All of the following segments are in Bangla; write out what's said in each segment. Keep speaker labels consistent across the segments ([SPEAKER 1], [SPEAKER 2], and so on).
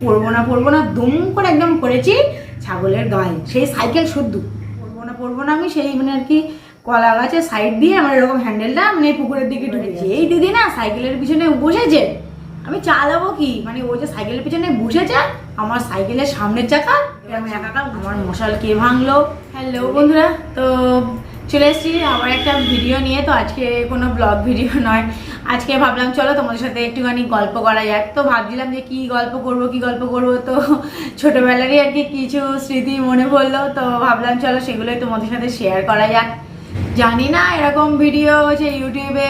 [SPEAKER 1] পড়ব না পড়ব না দুম করে একদম করেছি ছাগলের গায়ে। সেই সাইকেল শুদ্ধ। পড়ব না পড়ব না আমি সেই মানে আর কি কলা গাছের সাইড দিয়ে আমার এরকম হ্যান্ডেলটা মানে পুকুরের দিকে ঢুকেছি। এই দিদি না সাইকেলের পিছনে বসেছে। আমি চালাবো কি? মানে ও যে সাইকেলের পিছনে বসেছে আমার সাইকেলের সামনের চাকা আমি একা আমার মশাল কে ভাঙলো। হ্যালো বন্ধুরা তো চলে এসেছি আবার একটা ভিডিও নিয়ে। তো আজকে কোনো ব্লগ ভিডিও নয়। আজকে ভাবলাম, চলো তোমাদের সাথে একটুখানি গল্প করা যাক। তো ভাবছিলাম যে কি গল্প করব, কি গল্প করব? তো ছোটোবেলারই আর কি কিছু স্মৃতি মনে পড়ল। তো ভাবলাম, চলো সেগুলোই তোমাদের সাথে শেয়ার করা যাক। জানি না এরকম ভিডিও হচ্ছে ইউটিউবে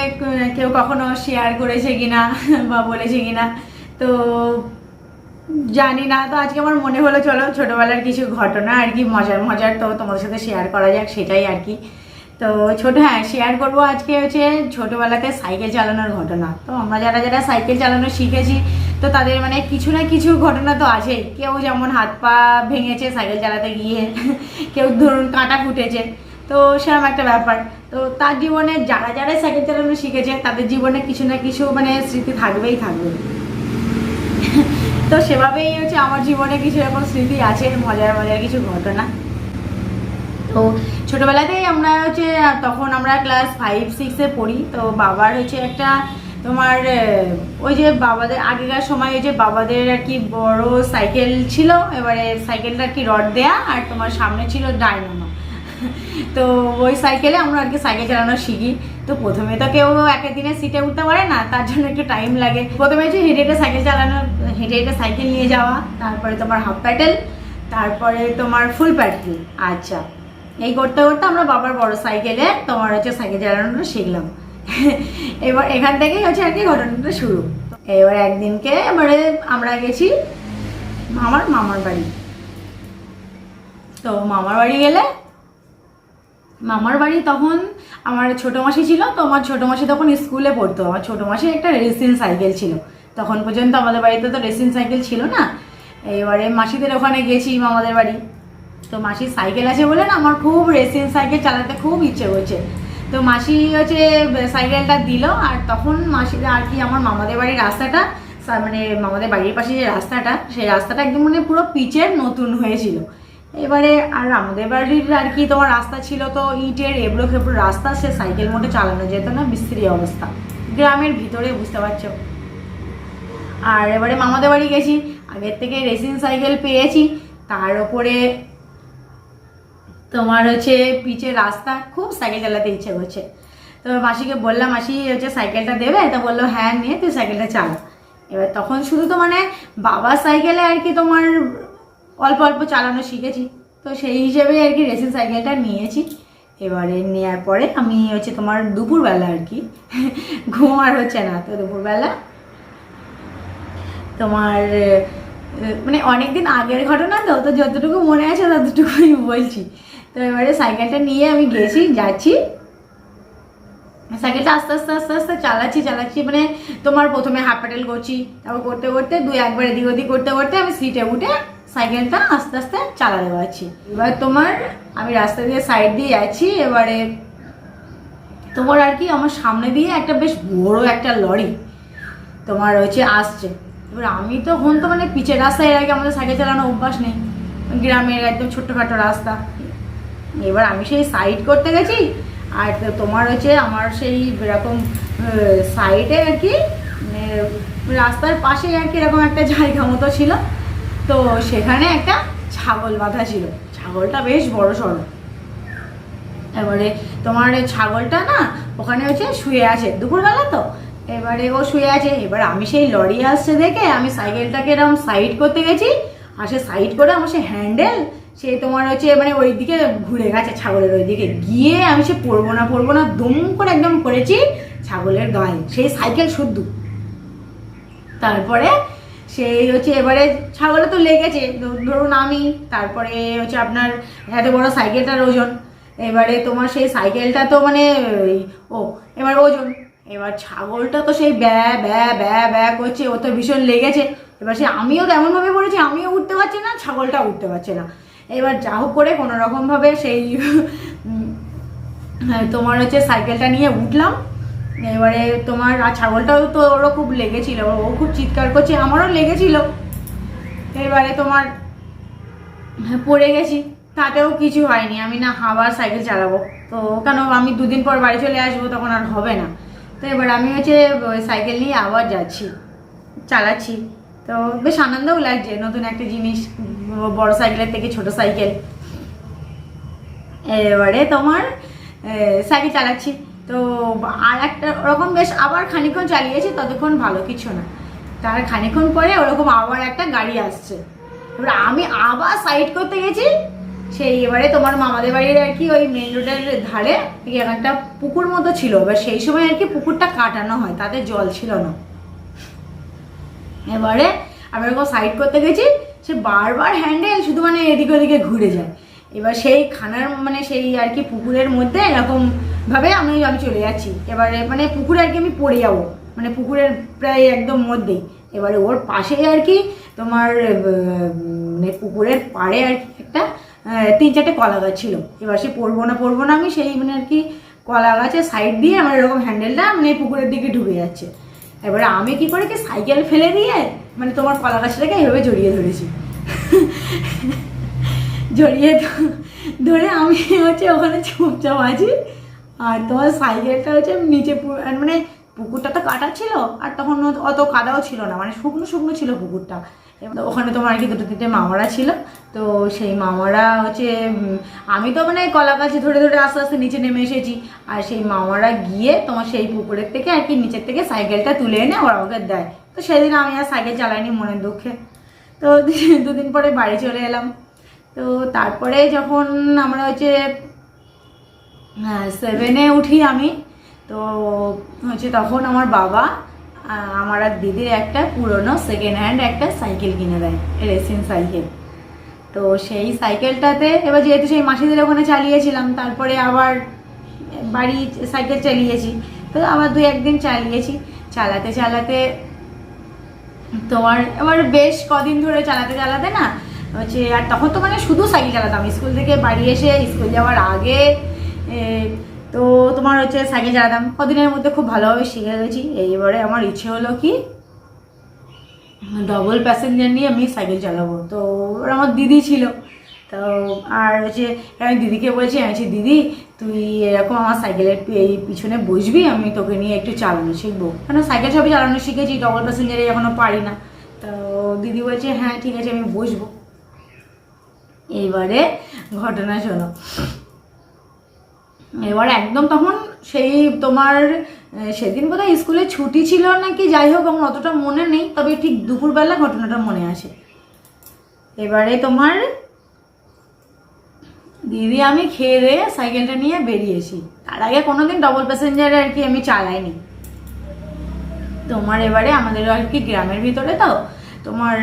[SPEAKER 1] কেউ কখনো শেয়ার করেছে কিনা বা বলেছে কিনা। তো জানি না। তো আজকে আমার মনে হলো, চলো ছোটোবেলার কিছু ঘটনা আর কি, মজার মজার তো তোমাদের সাথে শেয়ার করা যাক, সেটাই আর কি। তো ছোট হ্যাঁ শেয়ার করব আজকে হচ্ছে ছোটোবেলাতে সাইকেল চালানোর ঘটনা। তো আমরা যারা যারা সাইকেল চালানো শিখেছি, তো তাদের মানে কিছু না কিছু ঘটনা তো আছেই। কেউ যেমন হাত পা ভেঙেছে সাইকেল চালাতে গিয়ে, কেউ ধরুন কাঁটা ফুটেছে। তো সেরকম একটা ব্যাপার। তো তার জীবনে যারা যারা সাইকেল চালানো শিখেছে, তাদের জীবনে কিছু না কিছু মানে স্মৃতি থাকবেই থাকবে। তো সেভাবেই হচ্ছে আমার জীবনে কিছু এরকম স্মৃতি আছে, মজার মজার কিছু ঘটনা। তো ছোটোবেলাতেই আমরা হচ্ছে, তখন আমরা ক্লাস ফাইভ সিক্সে পড়ি। তো বাবার হচ্ছে একটা তোমার ওই যে বাবাদের, আগেকার সময় ওই যে বাবাদের আর কি বড় সাইকেল ছিল। এবারে সাইকেলটা কি রড দেয়া আর তোমার সামনে ছিল ডাইনামো তো ওই সাইকেলে আমরা আর কি সাইকেল চালানো শিখি। তো প্রথমে তো কেউ একের দিনে সিটে উঠতে পারে না, তার জন্য একটু টাইম লাগে। প্রথমে হচ্ছে হেঁটে হেঁটে সাইকেল চালানো, হেঁটে হেঁটে সাইকেল নিয়ে যাওয়া, তারপরে তোমার হাফ প্যাডেল তারপরে তোমার ফুল প্যাডেল আচ্ছা। এই করতে করতে আমরা বাবার বড় সাইকেলে, তোমার হচ্ছে সাইকেল চালানোটা শিখলাম। এবার এখান থেকেই হচ্ছে আর কি ঘটনাটা শুরু। এবার একদিনকে এবারে আমরা গেছি আমার মামার বাড়ি। তো মামার বাড়ি গেলে মামার বাড়ি তখন আমার ছোটো মাসি ছিল, তো আমার ছোটো মাসি তখন স্কুলে পড়তো। আমার ছোটো মাসি একটা রেসিং সাইকেল ছিল। তখন পর্যন্ত আমাদের বাড়িতে তো রেসিং সাইকেল ছিল না। এবারে মাসিদের ওখানে গেছি মামাদের বাড়ি। তো মাসির সাইকেল আছে বলে না আমার খুব রেসিং সাইকেল চালাতে খুব ইচ্ছে হচ্ছে তো মাসি হচ্ছে সাইকেলটা দিল আর তখন মাসির আর কি আমার মামাদের বাড়ির রাস্তাটা মানে মামাদের বাড়ির পাশে যে রাস্তাটা, সেই রাস্তাটা একদম মানে পুরো পিচের নতুন হয়েছিল। এবারে আর আমাদের বাড়ির আর কি তোমার রাস্তা ছিল তো ইটের এবড়ো খেবড়ো রাস্তা, সে সাইকেল মোটে চালানো যেত না, বিশ্রী অবস্থা। গ্রামের ভিতরে বুঝতে পারছ। আর এবারে মামাদের বাড়ি গেছি, আগের থেকে রেসিং সাইকেল পেয়েছি, তার ওপরে তোমার হচ্ছে পিচের রাস্তা খুব সাইকেল চালাতে ইচ্ছে করছে। তো মাসিকে বললাম, মাসি হচ্ছে সাইকেলটা দেবে? তা বলল হ্যাঁ নিয়ে তুই সাইকেলটা চালা। এবার তখন শুধু তো মানে বাবার সাইকেলে আর কি তোমার অল্প অল্প চালানো শিখেছি। তো সেই হিসেবে আর কি রেসিং সাইকেলটা নিয়েছি। এবারে নেওয়ার পরে আমি হচ্ছে তোমার দুপুরবেলা আর কি ঘুম আর হচ্ছে না। তো দুপুরবেলা তোমার মানে অনেক দিন আগের ঘটনা তো তো যতটুকু মনে আছে ততটুকু আমি বলছি। তো এবারে সাইকেলটা নিয়ে আমি গেছি, যাচ্ছি। সাইকেলটা আস্তে আস্তে আস্তে আস্তে চালাচ্ছি চালাচ্ছি মানে তোমার প্রথমে হাফ করছি, তারপর করতে করতে দুই একবার এদিক ওদিক করতে করতে আমি সিটে উঠে সাইকেলটা আস্তে আস্তে চালাতে পারছি এবার তোমার আমি রাস্তা দিয়ে সাইড দিয়ে যাচ্ছি, এবারে তোমার আর কি আমার সামনে দিয়ে একটা বেশ বড় একটা লরি তোমার হচ্ছে আসছে। এবার আমি তো হন তো মানে পিচের রাস্তায় এর আগে আমাদের সাইকেল চালানো অভ্যাস নেই। গ্রামের একদম ছোট্টখাটো রাস্তা। এবার আমি সেই সাইড করতে গেছি, আর তোমার হচ্ছে আমার সেই এরকম সাইডে আর কি মানে রাস্তার পাশে আর কি এরকম একটা জায়গা মতো ছিল। তো সেখানে একটা ছাগল বাঁধা ছিল। ছাগলটা বেশ বড় সড়ো। এবারে তোমার ছাগলটা না, ওখানে হচ্ছে শুয়ে আছে। দুপুরবেলা তো। এবারে ও শুয়ে আছে। এবার আমি সেই লরি আসছে দেখে আমি সাইকেলটাকে এরকম সাইড করতে গেছি। আর সে সাইড করে আমার সে হ্যান্ডেল সে তোমার হচ্ছে মানে ওই দিকে ঘুরে গেছে ছাগলের ওই দিকে গিয়ে আমি সে পড়ব না পড়ব না দম করে একদম করেছি ছাগলের গায়ে। সেই সাইকেল শুদ্ধ। তারপরে সেই হচ্ছে এবারে ছাগলে তো লেগেছে ধরুন আমি, তারপরে হচ্ছে আপনার এত বড় সাইকেলটার ওজন। এবারে তোমার সেই সাইকেলটা তো মানে ও, এবার ওজন। এবার ছাগলটা তো সেই ব্যা ব্যা ব্যা ব্যা করছে, ও তো ভীষণ লেগেছে। এবার সে আমিও তো এমনভাবে পড়েছি, আমিও উঠতে পারছি না, ছাগলটা উঠতে পারছে না। এবার যা হোক করে কোনো রকমভাবে সেই তোমার হচ্ছে সাইকেলটা নিয়ে উঠলাম। এবারে তোমার আর ছাগলটাও তো ওরও খুব লেগেছিল ও খুব চিৎকার করছে আমারও লেগেছিল। এবারে তোমার হ্যাঁ, পড়ে গেছি তাতেও কিছু হয়নি আমি না আবার সাইকেল চালাবো। তো কেন আমি দুদিন পর বাড়ি চলে আসব তখন আর হবে না। তো এবার আমি হচ্ছে সাইকেল নিয়ে আবার যাচ্ছি চালাচ্ছি। তো বেশ আনন্দও লাগছে নতুন একটা জিনিস বড় সাইকেলের থেকে ছোট সাইকেল। এবারে তোমার সাইকেল চালাচ্ছি। তো আর একটা ওরকম বেশ আবার খানিকক্ষণ চালিয়েছি, ততক্ষণ ভালো কিছু না। তার খানিকক্ষণ পরে ওরকম আবার একটা গাড়ি আসছে। এবার আমি আবার সাইড করতে গেছি, সেই এবারে তোমার মামাদের বাড়ির আর কি ওই মেন রোডের ধারে একটা পুকুর মতো ছিল। এবার সেই সময় আর কি পুকুরটা কাটানো হয়, তাতে জল ছিল না। এবারে আমি ওরকম সাইড করতে গেছি সে বারবার হ্যান্ডেল শুধু মানে এদিকে ওদিকে ঘুরে যায়। এবার সেই খানার মানে সেই আর কি পুকুরের মধ্যে এরকম ভাবে আমি আমি চলে যাচ্ছি। এবারে মানে পুকুরে আর কি আমি পড়ে যাব। মানে পুকুরের প্রায় একদম মধ্যেই এবারে ওর পাশেই আর কি তোমার মানে পুকুরের পাড়ে আর কি একটা তিন চারটে কলা গাছ ছিল। এবার সে পড়ব না পড়ব না, আমি সেই মানে আর কি কলা গাছের সাইড দিয়ে আমার এরকম হ্যান্ডেলটা মানে পুকুরের দিকে ঢুকে যাচ্ছে। এবারে আমি কি করে কি সাইকেল ফেলে দিয়ে মানে তোমার কলা গাছটাকে এইভাবে জড়িয়ে ধরেছি। জড়িয়ে ধরে আমি হচ্ছে ওখানে চুপচাপ আছি, আর তোমার সাইকেলটা হচ্ছে নিচে মানে পুকুরটা তো কাটা ছিল, আর তখন অত- কাদাও ছিল না মানে শুকনো শুকনো ছিল পুকুরটা। ওখানে তোমার আর কি দুটো তিনটে মামারা ছিল, তো সেই মামারা হচ্ছে আমি তো মানে কলা গাছে ধরে ধরে আস্তে আস্তে নিচে নেমে এসেছি, আর সেই মামারা গিয়ে তোমার সেই পুকুরের থেকে আর কি নিচের থেকে সাইকেলটা তুলে এনে ওরা ওকে দেয়। তো সেদিন আমি আর সাইকেল চালাইনি মনের দুঃখে। তো দুদিন পরে বাড়ি চলে এলাম। তো তারপরে যখন আমরা হচ্ছে সেভেনে উঠি আমি, তো হচ্ছে তখন আমার বাবা আমার আর দিদির একটা পুরনো সেকেন্ড হ্যান্ড একটা সাইকেল কিনে দেয় রেসিং সাইকেল। তো সেই সাইকেলটাতে, এবার যেহেতু সেই মাসিদের ওখানে চালিয়েছিলাম, তারপরে আবার বাড়ি সাইকেল চালিয়েছি। তো আবার দু একদিন চালিয়েছি। চালাতে চালাতে তোমার এবার বেশ কদিন ধরে চালাতে চালাতে না, হচ্ছে আর তখন তো মানে শুধু সাইকেল চালাতাম। স্কুল থেকে বাড়ি এসে স্কুল যাওয়ার আগে তো তোমার হচ্ছে সাইকেল চালাতাম। কদিনের মধ্যে খুব ভালোভাবে শিখে গেছি। এইবারে আমার ইচ্ছে হলো কি ডবল প্যাসেঞ্জার নিয়ে আমি সাইকেল চালাবো। তো আমার দিদি ছিল। তো আর হচ্ছে, আমি দিদিকে বলছি, আমি দিদি তুই এরকম আমার সাইকেলের এই পিছনে বসবি, আমি তোকে নিয়ে একটু চালানো শিখব। কেন সাইকেল সবই চালানো শিখেছি ডবল প্যাসেঞ্জারে এখনও পারি না। তো দিদি বলছে হ্যাঁ ঠিক আছে, আমি বসবো। এইবারে ঘটনা শোনো। এবার একদম তখন সেই তোমার সেদিন বোধহয় স্কুলে ছুটি ছিল নাকি, যাই হোক, আমার অতটা মনে নেই, তবে ঠিক দুপুরবেলা ঘটনাটা মনে আছে এবারে তোমার দিদি, আমি খেয়ে দিয়ে সাইকেলটা নিয়ে বেরিয়েছি। তার আগে কোনোদিন ডবল প্যাসেঞ্জারে আর কি আমি চালাইনি। তোমার এবারে আমাদের আর কি গ্রামের ভিতরে তো, তোমার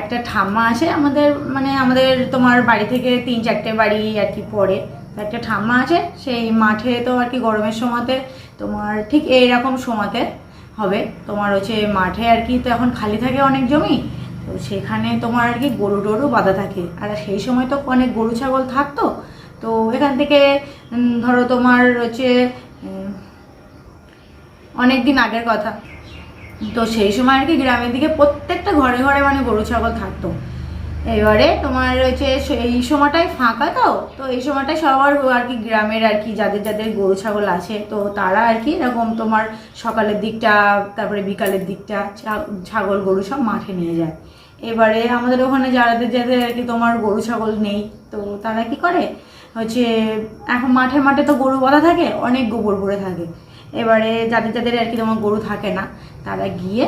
[SPEAKER 1] একটা ঠাম্মা আছে আমাদের মানে আমাদের তোমার বাড়ি থেকে তিন চারটে বাড়ি আর কি পড়ে। একটা ঠাম্মা আছে, সেই মাঠে তো আর কি গরমের সময়তে তোমার ঠিক এইরকম সময়তে হবে। তোমার হচ্ছে মাঠে আর কি তো এখন খালি থাকে অনেক জমি তো সেখানে তোমার আর কি গরু টরু বাঁধা থাকে। আর সেই সময় তো অনেক গরু, ছাগল থাকতো। তো এখান থেকে ধরো তোমার হচ্ছে অনেক দিন আগের কথা। তো সেই সময় আর কি গ্রামের দিকে প্রত্যেকটা ঘরে ঘরে মানে গরু, ছাগল থাকতো। এবারে তোমার হচ্ছে এই সময়টাই ফাঁকা তো তো এই সময়টাই সবার আর কি গ্রামের আর কি যাদের যাদের গরু ছাগল আছে, তো তারা আর কি এরকম তোমার সকালের দিকটা, তারপরে বিকালের দিকটা ছাগল গরু সব মাঠে নিয়ে যায়। এবারে আমাদের ওখানে যাদের যাদের আর কি তোমার গরু ছাগল নেই, তো তারা কি করে? হচ্ছে এখন মাঠে মাঠে তো গরু বাঁধা থাকে, অনেক গোবর পড়ে থাকে। এবারে যাদের যাদের আর কি তোমার গরু থাকে না, তারা গিয়ে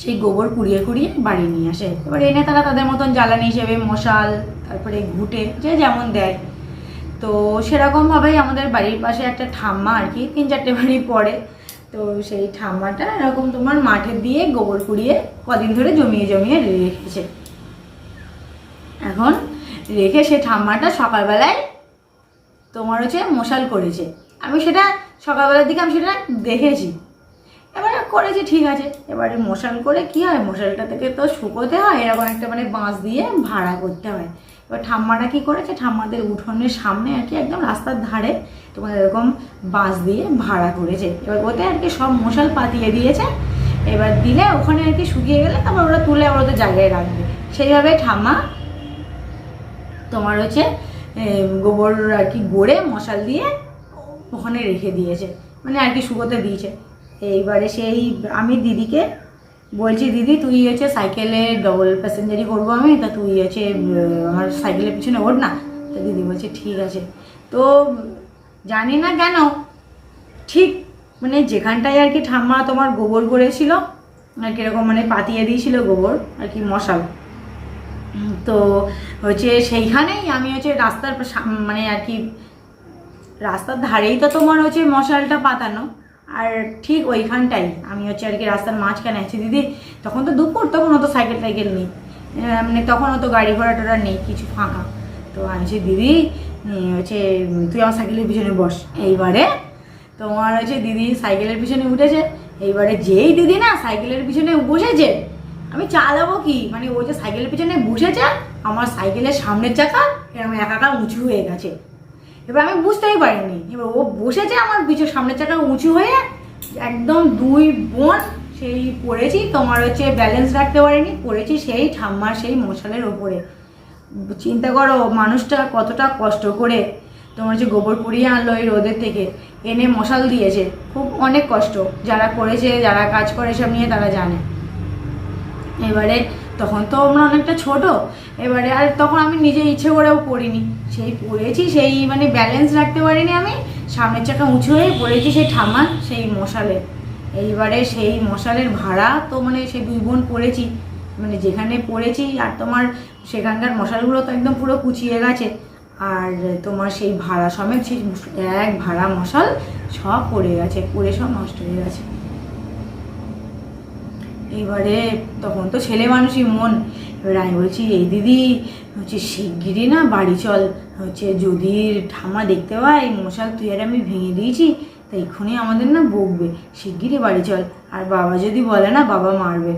[SPEAKER 1] সেই গোবর কুড়িয়ে কুড়িয়ে বাড়ি নিয়ে আসে। এবার এনে তারা তাদের মতন জ্বালানি হিসেবে মশাল, তারপরে ঘুটে, যে যেমন দেয়। তো সেরকমভাবেই আমাদের বাড়ির পাশে একটা ঠাম্মা আর কি, তিন চারটে বাড়ি পড়ে। তো সেই ঠাম্মাটা এরকম তোমার মাঠে দিয়ে গোবর কুড়িয়ে কদিন ধরে জমিয়ে জমিয়ে রেখেছে। এখন রেখে সে ঠাম্মাটা সকালবেলায় তোমার হচ্ছে মশাল করেছে। আমি সেটা সকালবেলার দিকে আমি সেটা দেখেছি। এবারে করেছি, ঠিক আছে। এবারে মশাল করে কি হয়? মশালটা থেকে তো শুকোতে হয়, এরকম একটা মানে বাঁশ দিয়ে ভাড়া করতে হয়। এবার ঠাম্মাটা কি করেছে? ঠাম্মাদের উঠোনের সামনে আর কি একদম রাস্তার ধারে তোমার এরকম বাঁশ দিয়ে ভাড়া করেছে। এবার ওতে আর কি সব মশাল পাতিয়ে দিয়েছে। এবার দিলে ওখানে আর কি শুকিয়ে গেলে তারপর ওরা তুলে ওরা তো জায়গায় রাখবে। সেইভাবে ঠাম্মা তোমার হচ্ছে গোবর আর কি গড়ে মশাল দিয়ে ওখানে রেখে দিয়েছে। মানে আর কি শুকোতে দিয়েছে। এইবারে সেই আমি দিদিকে বলছি, দিদি, তুই হচ্ছে সাইকেলে ডবল প্যাসেঞ্জারি করব আমি, তা তুই হচ্ছে আমার সাইকেলের পিছনে ওঠ না। তা দিদি বলছে, ঠিক আছে। তো জানি না কেন, ঠিক মানে যেখানটায় আর কি ঠাম্মা তোমার গোবর করেছিল আর কীরকম মানে পাতিয়ে দিয়েছিল গোবর, আর কি মশাল। তো হচ্ছে সেইখানেই আমি হচ্ছে রাস্তার মানে আর কি রাস্তার ধারেই তো তোমার হচ্ছে মশালটা পাতানো। আর ঠিক ওইখানটাই। আমি হচ্ছে আর কি রাস্তার মাঝখানে আছি। দিদি, তখন তো দুপুর, তখন অত সাইকেল টাইকেল নেই। মানে তখন অত গাড়ি ঘোড়া টোড়া নেই, কিছু ফাঁকা। তো আমি বলছি, দিদি হচ্ছে তুই আমার সাইকেলের পিছনে বস। এইবারে তোমার হচ্ছে দিদি সাইকেলের পিছনে উঠেছে। এইবারে যেই দিদি না সাইকেলের পিছনে বসেছে, আমি চালাবো কি? মানে ও যে সাইকেলের পিছনে বসেছে, আমার সাইকেলের সামনের চাকা এরকম একাকা উঁচু হয়ে গেছে। এবার আমি বুঝতেই পারিনি। এবার ও বসেছে আমার পিছু সামনের চাকা উঁচু হয়ে, একদম দুই বোন, সেই পড়েছি, তোমার হচ্ছে ব্যালেন্স রাখতে পারিনি, পড়েছি সেই ঠাম্মার সেই মশালের ওপরে। চিন্তা করো, মানুষটা কতটা কষ্ট করে তোমার হচ্ছে গোবর পুড়িয়ে আনলো এই রোদের থেকে, এনে মশাল দিয়েছে। খুব অনেক কষ্ট, যারা করেছে, যারা কাজ করে, সব নিয়ে তারা জানে। এবারে তখন তো আমরা অনেকটা ছোট এবারে, আর তখন আমি নিজে ইচ্ছে করেও পড়িনি। সেই পড়েছি, সেই মানে ব্যালেন্স রাখতে পারিনি আমি। সামনের চাকা উঁচু হয়ে পড়েছি সেই ঠাম্মার, সেই মশালে এইবারে সেই মশালের ভাড়া তো মানে সেই দুই বোন পড়েছি। মানে যেখানে পড়েছি, আর তোমার সেখানকার মশালগুলো তো একদম পুরো কুচিয়ে গেছে। আর তোমার সেই ভাড়া সমেত সেই এক ভাড়া মশাল সব পড়ে গেছে, পড়ে সব নষ্ট হয়ে গেছে। এবারে তখন তো ছেলে মানুষই মন। এবার আমি বলছি, এই দিদি, হচ্ছে শিগগিরই না বাড়ি চল। হচ্ছে যদি ঠামা দেখতে পাই মশাল তুই আর আমি ভেঙে দিয়েছি, তা এক্ষুনি আমাদের না বকবে। শিগগিরই বাড়ি চল। আর বাবা যদি বলে না, বাবা মারবে।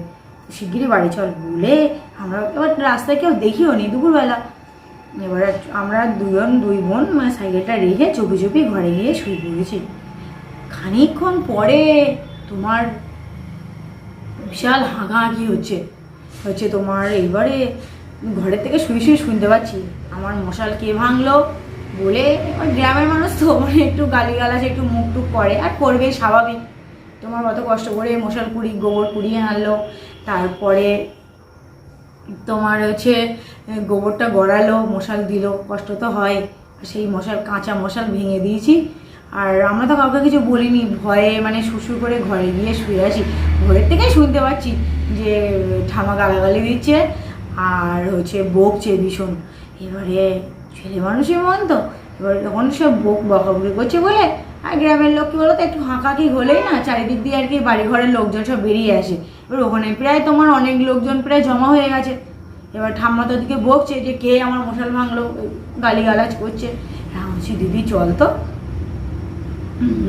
[SPEAKER 1] শিগগিরই বাড়ি চল। বলে আমরা এবার রাস্তায় কেউ দেখিও নি দুপুরবেলা। এবার আমরা দুজন, দুই বোন মানে সাইকেলটা রেখে চুপি চুপি ঘরে গিয়ে শুয়ে পড়েছি। খানিকক্ষণ পরে তোমার বিশাল হাঁকাহাঁকি হচ্ছে। হচ্ছে তোমার এইবারে ঘরের থেকে শুয়ে শুয়ে শুনতে পাচ্ছি। আমার মশাল কে ভাঙলো বলে গ্রামের মানুষ তো মানে একটু গালিগালাজ, একটু মুখ টুক করে আর করবে স্বাভাবিক। তোমার অত কষ্ট করে মশাল কুড়ি, গোবর কুড়িয়ে আনলো। তারপরে তোমার হচ্ছে গোবরটা গড়ালো, মশাল দিল। কষ্ট তো হয়। সেই মশাল, কাঁচা মশাল ভেঙে দিয়েছি। আর আমরা তো কাউকে কিছু বলিনি। ভয়ে মানে শ্বশুর করে ঘরে গিয়ে শুয়ে আছি। ঘরের থেকেই শুনতে পাচ্ছি। যে ঠামা গালাগালি দিচ্ছে, আর হচ্ছে বকছে ভীষণ। এবারে ছেলে মানুষের মন তো, এবার তখন সব বক বকাবকি করছে বলে, আর গ্রামের লোক কি বলতো, একটু হাঁকাকি হলেই না চারিদিক দিয়ে আর কি বাড়ি ঘরের লোকজন সব বেরিয়ে আসে। এবার ওখানে প্রায় তোমার অনেক লোকজন প্রায় জমা হয়ে গেছে। এবার ঠাম্মা তো ওদিকে বকছে যে, কে আমার মশাল ভাঙলো, গালিগালাজ করছে। হ্যাঁ বলছি, দিদি, চল তো।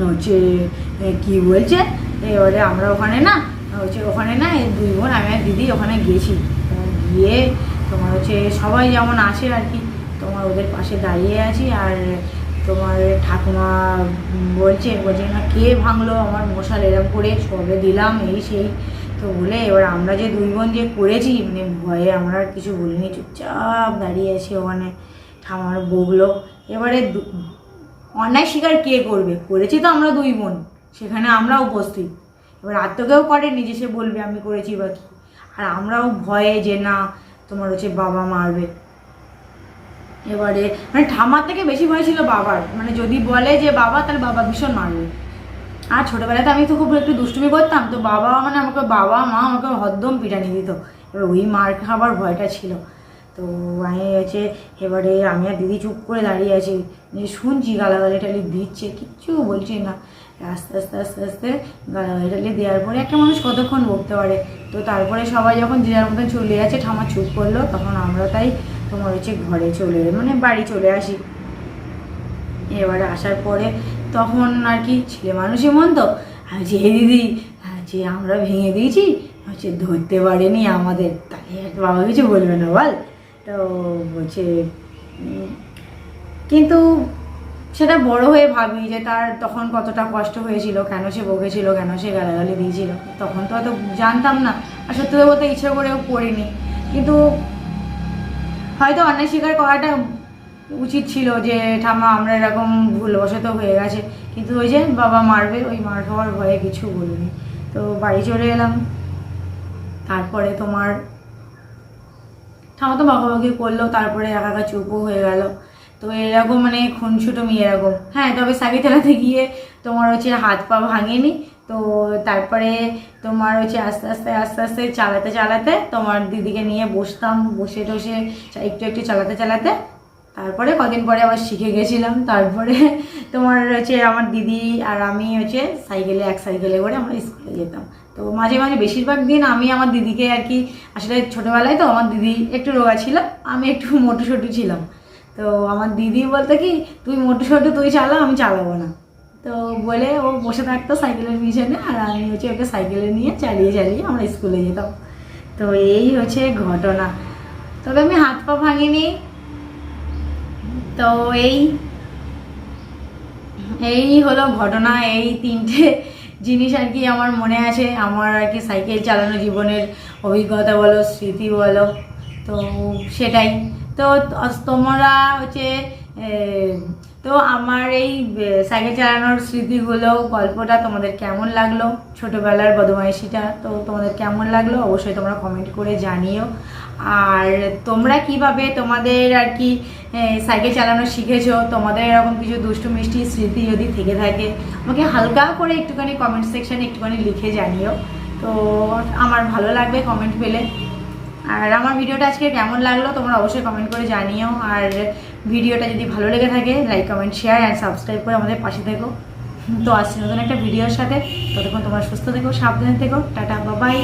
[SPEAKER 1] হচ্ছে কী বলছে, এবারে আমরা ওখানে না হচ্ছে ওখানে না দুই বোন, আমি আর দিদি ওখানে গেছি গিয়ে তোমার হচ্ছে সবাই যেমন আসে আর কি, তোমার ওদের পাশে দাঁড়িয়ে আছি আর তোমার ঠাকুমা বলছে বলছে না, কে ভাঙলো আমার মশাল? এরম করে সবে দিলাম, এই সেই। তো বলে এবার আমরা যে দুই বোন যে করেছি মানে ভয়ে আমরা আর কিছু বলিনি, চুপচাপ দাঁড়িয়ে আছি ওখানে ঠামার বগলো এবারে অন্যায় স্বীকার কে করবে? করেছি তো আমরা দুই বোন, সেখানে আমরা উপস্থিত। এবার আত্মকেও করেনি যে সে বলবে আমি করেছি বা কি। আর আমরাও ভয়ে যে না, তোমার হচ্ছে বাবা মারবে। এবারে মানে ঠামার থেকে বেশি ভয় ছিল বাবার। মানে যদি বলে যে বাবা, তাহলে বাবা ভীষণ মারবে। আর ছোটোবেলাতে আমি তো খুব একটু দুষ্টুমি করতাম, তো বাবা মানে আমাকে, বাবা, মা আমাকে হদ্দম পিটানি দিত। এবার ওই মার খাবার ভয়টা ছিল। তো আমি হচ্ছে এবারে আমি আর দিদি চুপ করে দাঁড়িয়ে আছি। যে শুনছি গালাগালি টালি দিচ্ছে, কিচ্ছু বলছি না। আস্তে আস্তে আস্তে আস্তে গালাগালি টালি দেওয়ার পরে একটা মানুষ কতক্ষণ বকতে পারে? তো তারপরে সবাই যখন যে যার মতন চলে যাচ্ছে ঠামা চুপ করল, তখন আমরা তাই তোমার হচ্ছে ঘরে চলে মানে বাড়ি চলে আসি। এবারে আসার পরে তখন আর কি ছেলে মানুষই মন তো যে দিদি যে আমরা ভেঙে দিয়েছি, হচ্ছে ধরতে পারেনি আমাদের। তাই আর বাবা কিছু বলবে না, বল। তো বলছে কিন্তু সেটা বড় হয়ে ভাবি যে তার তখন কতটা কষ্ট হয়েছিল, কেন সে বকেছিল, কেন সে গালাগালি দিয়েছিল, তখন তো অত জানতাম না। আর সত্যি বলতে ইচ্ছা করেও করিনি। কিন্তু হয়তো অন্যায় স্বীকার করাটা উচিত ছিল যে ঠামা আমরা এরকম ভুলবশত হয়ে গেছে। কিন্তু ওই যে বাবা মারবে, ওই মার খাওয়ার ভয়ে কিছু বলিনি। তো বাড়ি চলে এলাম। তারপরে তোমার ঠামা তো বকাবকি করল, তারপরে একা একা চুপও হয়ে গেল। তো এরকম মানে খুনছুটমি এরকম। হ্যাঁ তবে সাইকেল চালাতে গিয়ে তোমার হচ্ছে হাত পা ভাঙেনি, তো তারপরে তোমার হচ্ছে আস্তে আস্তে আস্তে আস্তে চালাতে চালাতে তোমার দিদিকে নিয়ে বসতাম, বসে টসে একটু একটু চালাতে চালাতে। তারপরে কদিন পরে আবার শিখে গেছিলাম। তারপরে তোমার হচ্ছে আমার দিদি আর আমি হচ্ছে সাইকেলে, এক সাইকেলে করে আমরা স্কুলে যেতাম। তো মাঝে মাঝে বেশিরভাগ দিন আমি আমার দিদিকে আর কি, আসলে ছোটোবেলায় তো আমার দিদি একটু রোগা ছিল, আমি একটু মোটু সোটু ছিলাম। তো আমার দিদি বলতো কি, তুই মোটু সোটু তুই চালা, আমি চালাবো না। তো বলে ও বসে থাকতো সাইকেলের পিছনে, আর আমি হচ্ছে ওকে সাইকেলে নিয়ে চালিয়ে চালিয়ে আমরা স্কুলে যেতাম। তো এই হচ্ছে ঘটনা। তবে আমি হাত পা ভাঙিনি। তো এই এই হলো ঘটনা, এই তিনটে জিনিস আর কি আমার মনে আছে, আমার আর কি সাইকেল চালানো জীবনের অভিজ্ঞতা বলো, স্মৃতি বলো, তো সেটাই। তো তোমরা হচ্ছে তো আমার এই সাইকেল চালানোর স্মৃতিগুলো, গল্পটা তোমাদের কেমন লাগল? ছোটোবেলার বদমাইশিটা তো তোমাদের কেমন লাগল? অবশ্যই তোমরা কমেন্ট করে জানিও। আর তোমরা কীভাবে তোমাদের আর কি সাইকেল চালানো শিখেছো? তোমাদের এরকম কিছু দুষ্টু, মিষ্টি স্মৃতি যদি থেকে থাকে, আমাকে হালকা করে একটুখানি কমেন্ট সেকশানে একটুখানি লিখে জানিও। তো আমার ভালো লাগবে কমেন্ট পেলে। আর আমার ভিডিওটা আজকে কেমন লাগল? তোমরা অবশ্যই কমেন্ট করে জানিও। আর ভিডিওটা যদি ভালো লেগে থাকে like comment share and subscribe করে আমাদের পাশে থেকো। তো আসছি নতুন একটা ভিডিওর সাথে। ততক্ষণ তোমার সুস্থ থেকো, সাবধানে থেকো। টাটা বাবাই